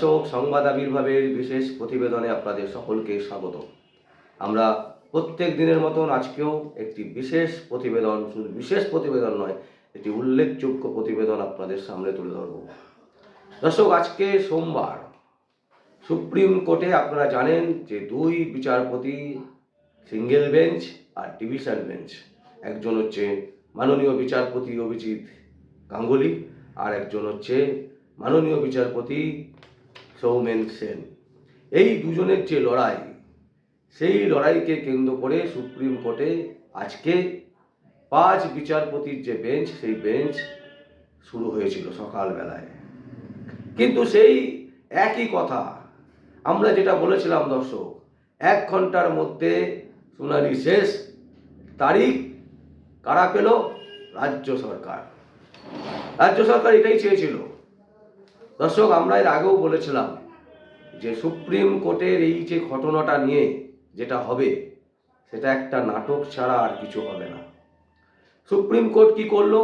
দর্শক, সংবাদ আবির্ভাবের বিশেষ প্রতিবেদনে আপনাদের সকলকে স্বাগত। আমরা প্রত্যেক দিনের মতন আজকেও একটি বিশেষ প্রতিবেদন, শুধু বিশেষ প্রতিবেদন নয়, একটি উল্লেখযোগ্য প্রতিবেদন আপনাদের সামনে তুলে ধরব। দর্শক, আজকে সোমবার, সুপ্রিম কোর্টে আপনারা জানেন যে দুই বিচারপতি, সিঙ্গেল বেঞ্চ আর ডিভিশন বেঞ্চ। একজন হচ্ছে মাননীয় বিচারপতি অভিজিৎ গাঙ্গুলি, আর একজন হচ্ছে মাননীয় বিচারপতি সৌমেন সেন। এই দুজনের যে লড়াই, সেই লড়াইকে কেন্দ্র করে সুপ্রিম কোর্টে আজকে পাঁচ বিচারপতির যে বেঞ্চ, সেই বেঞ্চ শুরু হয়েছিল সকালবেলায়। কিন্তু সেই একই কথা, আমরা যেটা বলেছিলাম দর্শক, এক ঘণ্টার মধ্যে শুনানি শেষ, তারিখ কারা পেল? রাজ্য সরকার। রাজ্য সরকার এটাই চেয়েছিল। দর্শক, আমরা এর আগেও বলেছিলাম যে সুপ্রিম কোর্টের এই যে ঘটনাটা নিয়ে যেটা হবে, সেটা একটা নাটক ছাড়া আর কিছু হবে না। সুপ্রিম কোর্ট কি করল?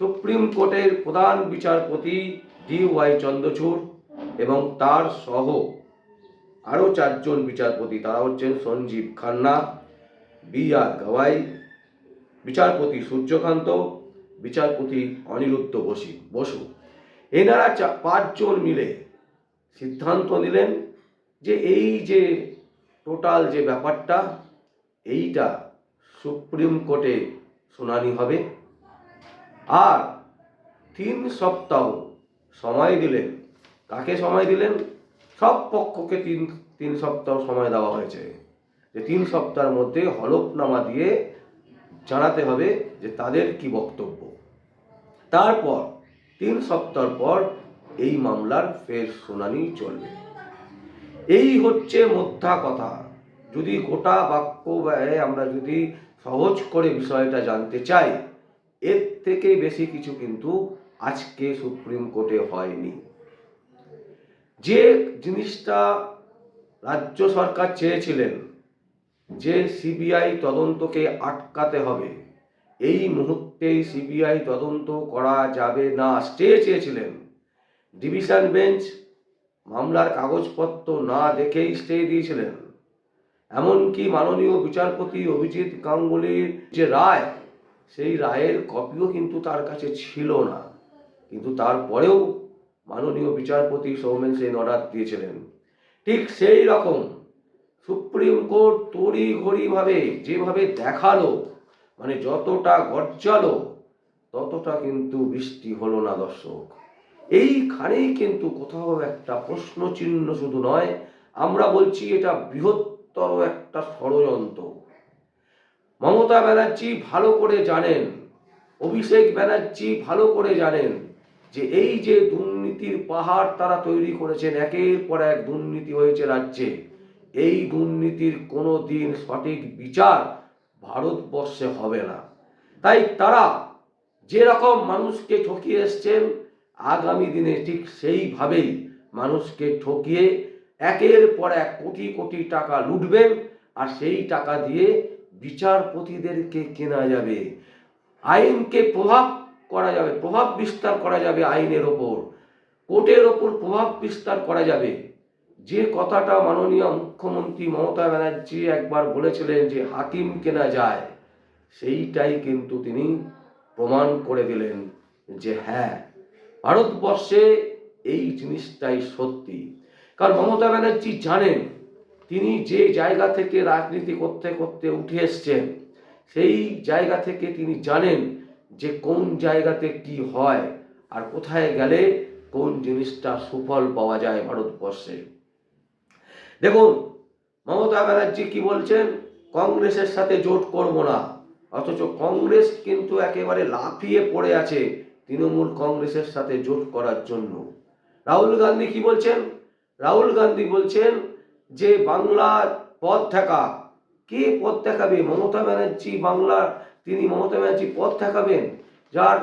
সুপ্রিম কোর্টের প্রধান বিচারপতি ডি ওয়াই চন্দ্রচূড় এবং তার সহ আরও চারজন বিচারপতি, তারা হচ্ছেন সঞ্জীব খান্না, বি আর গাওয়াই, বিচারপতি সূর্যকান্ত, বিচারপতি অনিরুদ্ধ বসি বসু। এনারা পাঁচজন মিলে সিদ্ধান্ত নিলেন যে এই যে টোটাল যে ব্যাপারটা, এইটা সুপ্রিম কোর্টে শুনানি হবে। আর তিন সপ্তাহ সময় দিলেন। কাকে সময় দিলেন? সব পক্ষকে তিন তিন সপ্তাহ সময় দেওয়া হয়েছে। যে তিন সপ্তাহের মধ্যে হলফনামা দিয়ে জানাতে হবে যে তাদের কি বক্তব্য। তারপর তিন সপ্তাহ পর এই মামলার ফের শুনানি চলবে। এই হচ্ছে মোদ্দা কথা। যদি গোটা বাক্য ব্যয়ে আমরা যদি সহজ করে বিষয়টা জানতে চাই, এর থেকে বেশি কিছু কিন্তু আজকে সুপ্রিম কোর্টে হয়নি। যে জিনিসটা রাজ্য সরকার চেয়েছিলেন, যে সিবিআই তদন্তকে আটকাতে হবে, এই মুহূর্তেই সিবিআই তদন্ত করা যাবে না। স্টে চেয়েছিলেন। ডিভিশন বেঞ্চ মামলার কাগজপত্র না দেখেই স্টে দিয়েছিলেন। এমনকি মাননীয় বিচারপতি অভিজিৎ গাঙ্গুলির যে রায়, সেই রায়ের কপিও কিন্তু তার কাছে ছিল না। কিন্তু তারপরেও মাননীয় বিচারপতি সৌমেন সেন অর্ডার দিয়েছিলেন। ঠিক সেই রকম সুপ্রিম কোর্ট তড়ি ঘড়িভাবে যেভাবে দেখাল মানে যতটা গর্জালো ততটা কিন্তু বৃষ্টি হলো না দর্শক। এইখানেই কিন্তু কোথাও একটা প্রশ্ন চিহ্ন শুধু নয়, আমরা বলছি এটা বৃহত্তর একটা ষড়যন্ত্র। মমতা ব্যানার্জি ভালো করে জানেন, অভিষেক ব্যানার্জি ভালো করে জানেন যে এই যে দুর্নীতির পাহাড় তারা তৈরি করেছেন, একের পর এক দুর্নীতি হয়েছে রাজ্যে। এই দুর্নীতির কোনো দিন সঠিক বিচার ভারতবর্ষে হবে না। তাই তারা যেরকম মানুষকে ঠকিয়ে এসছেন, আগামী দিনে ঠিক সেইভাবেই মানুষকে ঠকিয়ে একের পর এক কোটি কোটি টাকা লুটবেন আর সেই টাকা দিয়ে বিচারপতিদেরকে কেনা যাবে। আইনকে প্রভাব করা যাবে, প্রভাব বিস্তার করা যাবে আইনের ওপর। কোর্টের ওপর প্রভাব বিস্তার করা যাবে। যে কথাটা মাননীয় মুখ্যমন্ত্রী মমতা ব্যানার্জি একবার বলেছিলেন যে হাকিম কেনা যায়, সেইটাই কিন্তু তিনি প্রমাণ করে দিলেন যে হ্যাঁ ভারতবর্ষে এই জিনিসটাই সত্যি। কারণ মমতা ব্যানার্জি জানেন, তিনি যে জায়গা থেকে রাজনীতি করতে করতে উঠে এসছেন, সেই জায়গা থেকে তিনি জানেন যে কোন জায়গাতে কি হয় আর কোথায় গেলে কোন জিনিসটা সুফল পাওয়া যায় ভারতবর্ষে। দেখুন, মমতা ব্যানার্জি কি বলছেন? কংগ্রেসের সাথে জোট করব না। অথচ কংগ্রেস কিন্তু একেবারে লাফিয়ে পড়ে আছে তৃণমূল কংগ্রেসের সাথে জোট করার জন্য। রাহুল গান্ধী কি বলছেন? রাহুল গান্ধী বলছেন যে, বাংলা পথ থাকা কে পথ দেখাবে মমতা ব্যানার্জি বাংলার তিনি মমতা ব্যানার্জি পথ দেখাবেন যার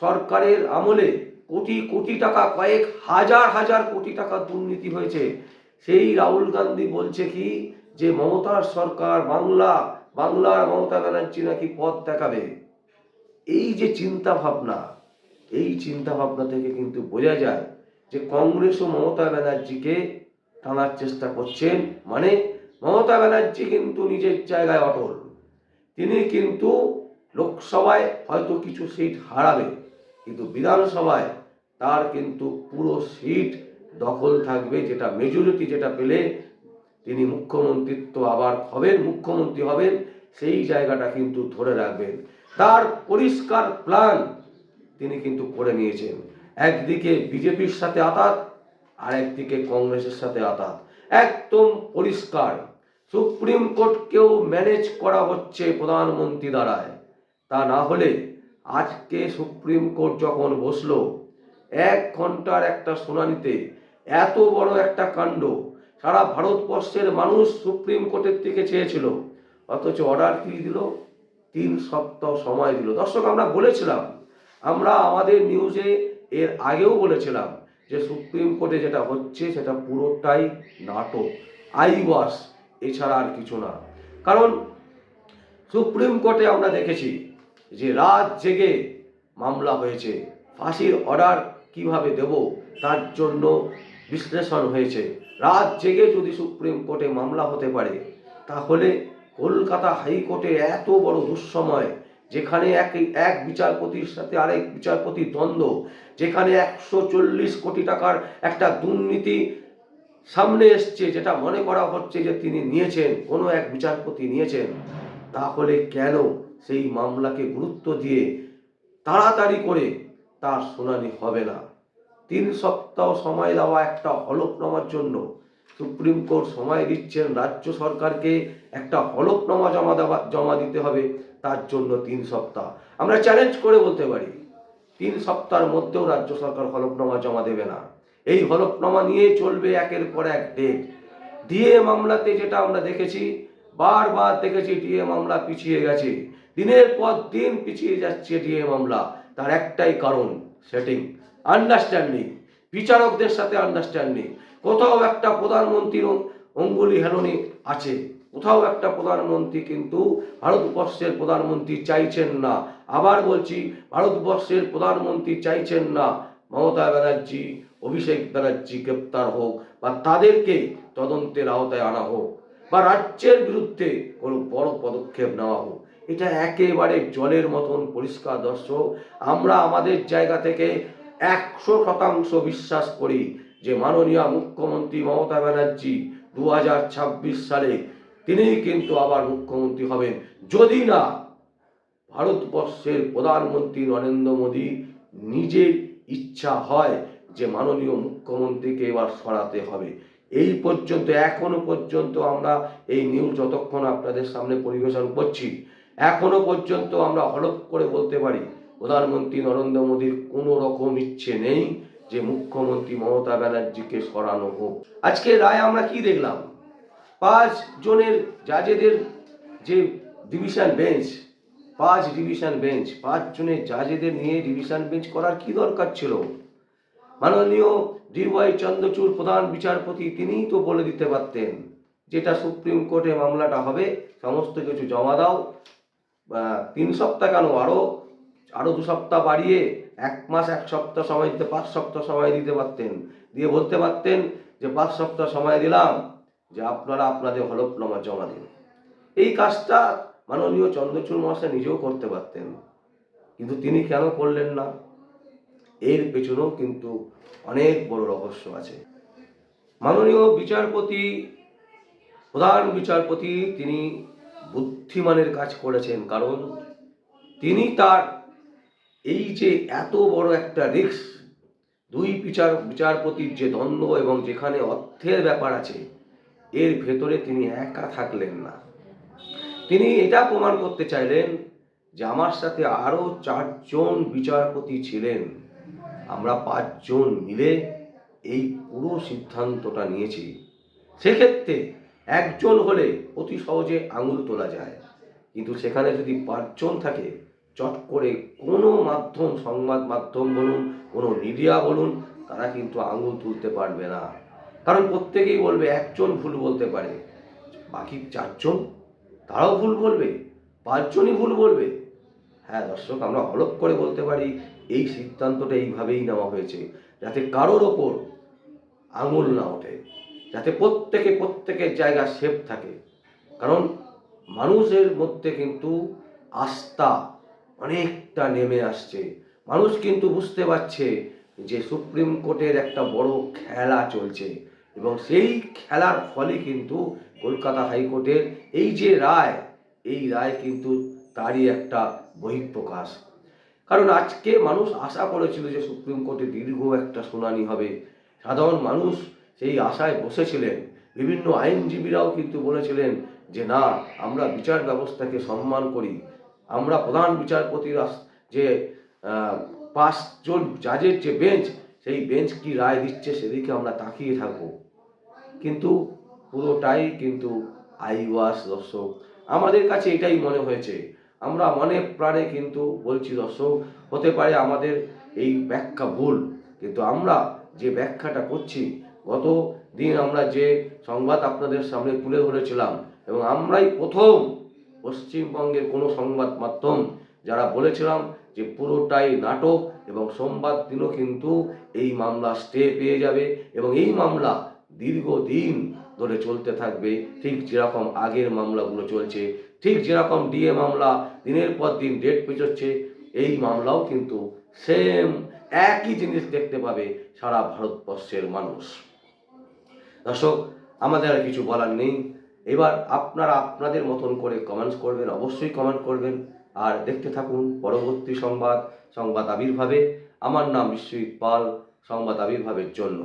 সরকারের আমলে কোটি কোটি টাকা, কয়েক হাজার হাজার কোটি টাকা দুর্নীতি হয়েছে। সেই রাহুল গান্ধী বলছে কি যে মমতার সরকার বাংলা, বাংলার মমতা ব্যানার্জি নাকি পথ দেখাবে? এই যে চিন্তা ভাবনা এই চিন্তা ভাবনা থেকে কিন্তু বোঝা যায় যে কংগ্রেস ও মমতা ব্যানার্জিকে টানার চেষ্টা করছেন। মানে মমতা ব্যানার্জি কিন্তু নিজের জায়গায় অটল। তিনি কিন্তু লোকসভায় হয়তো কিছু সিট হারাবে, কিন্তু বিধানসভায় তার কিন্তু পুরো সিট দখল থাকবে, যেটা মেজরিটি যেটা পেলে তিনি মুখ্যমন্ত্রিত্ব আবার হবেন, মুখ্যমন্ত্রী হবেন, সেই জায়গাটা কিন্তু ধরে রাখবেন। তার পরিষ্কার প্ল্যান তিনি কিন্তু করে নিয়েছেন। একদিকে বিজেপির সাথে আতাত, আর একদিকে কংগ্রেসের সাথে আতাত। একদম পরিষ্কার। সুপ্রিম কোর্টকেও ম্যানেজ করা হচ্ছে প্রধানমন্ত্রী দ্বারায়। তা না হলে আজকে সুপ্রিম কোর্ট যখন বসল, এক ঘণ্টার একটা শুনানিতে এত বড় একটা কাণ্ড। সারা ভারতবর্ষের মানুষ সুপ্রিম কোর্টের থেকে চেয়েছিল। অথচ অর্ডার কি দিল? তিন সপ্তাহ সময় দিল। দর্শক, আমরা বলেছিলাম, আমরা আমাদের নিউজে এর আগেও বলেছিলাম যে সুপ্রিম কোর্টে যেটা হচ্ছে সেটা পুরোটাই নাটক আই আইওয়াস, এছাড়া আর কিছু না। কারণ সুপ্রিম কোর্টে আমরা দেখেছি যে রাত জেগে মামলা হয়েছে। ফাঁসির অর্ডার কীভাবে দেব? তার জন্য বিশ্লেষণ হয়েছে। রাত জেগে যদি সুপ্রিম কোর্টে মামলা হতে পারে, তাহলে কলকাতা হাইকোর্টে এত বড় দুঃসময়, যেখানে এক এক বিচারপতির সাথে আরেক বিচারপতির দ্বন্দ্ব, যেখানে একশো চল্লিশ কোটি টাকার একটা দুর্নীতি সামনে এসছে, যেটা মনে করা হচ্ছে যে তিনি নিয়েছেন, কোনো এক বিচারপতি নিয়েছেন, তাহলে কেন সেই মামলাকে গুরুত্ব দিয়ে তাড়াতাড়ি করে তার শুনানি হবে না? তিন সপ্তাহ সময় দেওয়া একটা হলফনামার জন্য সুপ্রিম কোর্ট সময় দিচ্ছেন রাজ্য সরকারকে একটা হলফনামা জমা দেওয়া, জমা দিতে হবে তার জন্য তিন সপ্তাহ। আমরা চ্যালেঞ্জ করে বলতে পারি, তিন সপ্তাহের মধ্যেও রাজ্য সরকার হলফনামা জমা দেবে না। এই হলফনামা নিয়ে চলবে একের পর এক ডেট ডিএ মামলাতে যেটা আমরা দেখেছি, বারবার দেখেছি ডিএ মামলা পিছিয়ে গেছে। দিনের পর দিন পিছিয়ে যাচ্ছে ডিএ মামলা। তার একটাই কারণ সেটিং আন্ডারস্ট্যান্ডিং বিচারকদের সাথে আন্ডারস্ট্যান্ডিং কোথাও একটা প্রধানমন্ত্রীর অঙ্গুলি হেলনি আছে। কোথাও একটা প্রধানমন্ত্রী কিন্তু ভারতবর্ষের প্রধানমন্ত্রী চাইছেন না। আবার বলছি, ভারতবর্ষের প্রধানমন্ত্রী চাইছেন না। মমতা ব্যানার্জি, অভিষেক ব্যানার্জি গ্রেপ্তার হোক বা তাদেরকে তদন্তের আওতায় আনা হোক বা রাজ্যের বিরুদ্ধে কোনো বড় পদক্ষেপ নেওয়া হোক। এটা একেবারে জলের মতন পরিষ্কার দর্শক। আমরা আমাদের জায়গা থেকে একশো শতাংশ বিশ্বাস করি যে মাননীয় মুখ্যমন্ত্রী মমতা ব্যানার্জি দু হাজার ছাব্বিশ সালে তিনি কিন্তু আবার মুখ্যমন্ত্রী হবেন। যদি না, ভারতবর্ষের প্রধানমন্ত্রী নরেন্দ্র মোদী নিজের ইচ্ছা হয় যে মাননীয় মুখ্যমন্ত্রীকে এবার সরাতে হবে। এই পর্যন্ত, এখনও পর্যন্ত আমরা এই নিউজ যতক্ষণ আপনাদের সামনে পরিবেশন করছি, এখনও পর্যন্ত আমরা হলফ করে বলতে পারি প্রধানমন্ত্রী নরেন্দ্র মোদীর কোনো রকম ইচ্ছে নেই যে মুখ্যমন্ত্রী মমতা ব্যানার্জিকে সরানো হোক। আজকে রায় আমরা কি দেখলাম? পাঁচ জনের জাজেদের যে ডিভিশন বেঞ্চ, পাঁচ ডিভিশন বেঞ্চ, পাঁচ জনের জাজেদের নিয়ে ডিভিশন বেঞ্চ করার কি দরকার ছিল? মাননীয় ডিওয়াই চন্দ্রচূড় প্রধান বিচারপতি তিনিই তো বলে দিতে পারতেন যেটা সুপ্রিম কোর্টে মামলাটা হবে, সমস্ত কিছু জমা দাও তিন সপ্তাহ কেন আরও আরও দু সপ্তাহ বাড়িয়ে এক মাস, এক সপ্তাহ সময় দিতে, পাঁচ সপ্তাহ সময় দিতে পারতেন। দিয়ে বলতে পারতেন যে, পাঁচ সপ্তাহ সময় দিলাম যে, আপনারা আপনাদের হলফনামা জমা দিন। এই কাজটা মাননীয় চন্দ্রচূড় মহাশয় নিজেও করতে পারতেন। কিন্তু তিনি কেন করলেন না? এর পেছনেও কিন্তু অনেক বড় রহস্য আছে। মাননীয় বিচারপতি, প্রধান বিচারপতি তিনি বুদ্ধিমানের কাজ করেছেন। কারণ তিনি তার এই যে এত বড় একটা রিস্ক দুই বিচার, বিচারপতির যে দ্বন্দ্ব এবং যেখানে অর্থের ব্যাপার আছে, এর ভেতরে তিনি একা থাকলেন না। তিনি এটা প্রমাণ করতে চাইলেন যে আমার সাথে আরও চারজন বিচারপতি ছিলেন। আমরা পাঁচজন মিলে এই পুরো সিদ্ধান্তটা নিয়েছি। সেক্ষেত্রে একজন হলে অতি সহজে আঙুল তোলা যায়। কিন্তু সেখানে যদি পাঁচজন থাকে চট করে কোনো মাধ্যম, সংবাদ মাধ্যম বলুন, কোনো মিডিয়া বলুন, তারা কিন্তু আঙুল তুলতে পারবে না। কারণ প্রত্যেকেই বলবে, একজন ভুল বলতে পারে। বাকি চারজন? তারাও ভুল বলবে, পাঁচজনই ভুল বলবে। হ্যাঁ দর্শক, আমরা হলপ করে বলতে পারি, এই সিদ্ধান্তটা এইভাবেই নেওয়া হয়েছে, যাতে কারোর ওপর আঙুল না ওঠে, যাতে প্রত্যেকে প্রত্যেকের জায়গা সেফ থাকে। কারণ মানুষের মধ্যে কিন্তু আস্থা অনেকটা নেমে আসছে। মানুষ কিন্তু বুঝতে পারছে যে সুপ্রিম কোর্টের একটা বড় খেলা চলছে এবং সেই খেলার ফলে কিন্তু কলকাতা হাইকোর্টের এই যে রায়, এই রায় কিন্তু তারই একটা বহিঃপ্রকাশ। কারণ আজকে মানুষ আশা করেছিল যে সুপ্রিম কোর্টে দীর্ঘ একটা শুনানি হবে। সাধারণ মানুষ সেই আশায় বসেছিলেন। বিভিন্ন আইনজীবীরাও কিন্তু বলেছিলেন যে না, আমরা বিচার ব্যবস্থাকে সম্মান করি। আমরা প্রধান বিচারপতির যে পাঁচজন জাজের যে বেঞ্চ সেই বেঞ্চ কি রায় দিচ্ছে সেদিকে আমরা তাকিয়ে থাকব। কিন্তু পুরোটাই কিন্তু আইওয়াস দর্শক। আমাদের কাছে এটাই মনে হয়েছে। আমরা মনে প্রাণে কিন্তু বলছি দর্শক, হতে পারে আমাদের এই ব্যাখ্যা ভুল, কিন্তু আমরা যে ব্যাখ্যাটা করছি, গত দিন আমরা যে সংবাদ আপনাদের সামনে তুলে ধরেছিলাম, এবং আমরাই প্রথম পশ্চিমবঙ্গের কোনো সংবাদ মাধ্যম যারা বলেছিলাম যে পুরোটাই নাটক এবং সোমবার দিনও কিন্তু এই মামলা স্টে পেয়ে যাবে এবং এই মামলা দীর্ঘদিন ধরে চলতে থাকবে। ঠিক যেরকম আগের মামলাগুলো চলছে, ঠিক যেরকম ডিএ মামলা দিনের পর দিন ডেট পেছোচ্ছে, এই মামলাও কিন্তু সেম একই জিনিস দেখতে পাবে সারা ভারতবর্ষের মানুষ। দর্শক, আমাদের আর কিছু বলার নেই। এবার আপনারা আপনাদের মতন করে কমেন্টস করবেন, অবশ্যই কমেন্ট করবেন। আর দেখতে থাকুন পরবর্তী সংবাদ সংবাদ আবির্ভাবে। আমার নাম বিশ্বজিৎ পাল সংবাদ আবির্ভাবের জন্য।